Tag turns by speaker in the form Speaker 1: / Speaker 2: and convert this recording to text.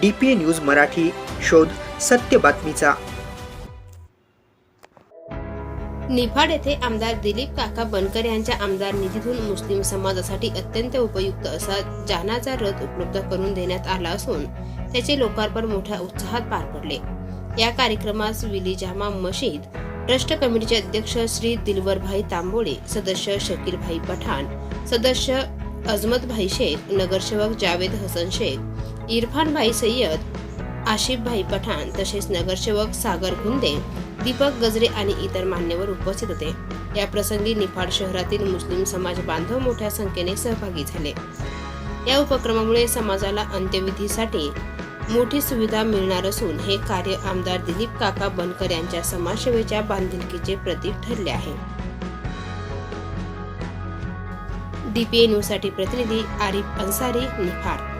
Speaker 1: D P news Marathi शोध सत्य बातमीचा.
Speaker 2: निफाड येथे आमदार दिलीप काका बनकर यांच्या आमदार निधीतून मुस्लिम समाजासाठी अत्यंत उपयुक्त असा जानाचा रथ उपलब्ध करून देण्यात आला असून त्याचे लोकार्पण मोठ्या उत्साहात पार पडले. या कार्यक्रमास विली जामा मशीद ट्रस्ट कमिटीचे अध्यक्ष श्री दिलवरभाई तांबोळे सदस्य शकीलभाई पठाण सदस्य अजमतभाई शेख नगरसेवक जावेद हसन शेख इरफानभाई सय्यद आशिफभाई पठाण तसेच नगरसेवक सागर गुंदे दीपक गजरे आणि इतर मान्यवर उपस्थित होते. या प्रसंगी निफाड शहरातील मुस्लिम समाज बांधव मोठ्या संख्येने सहभागी झाले. या उपक्रमामुळे समाजाला अंत्यविधीसाठी मोठी सुविधा मिळणार असून हे कार्य आमदार दिलीप काका बनकर यांच्या समाजसेवेच्या बांधिलकीचे प्रतीक ठरले आहे. डीपीए न्यूजसाठी प्रतिनिधी आरिफ अन्सारी निफाड.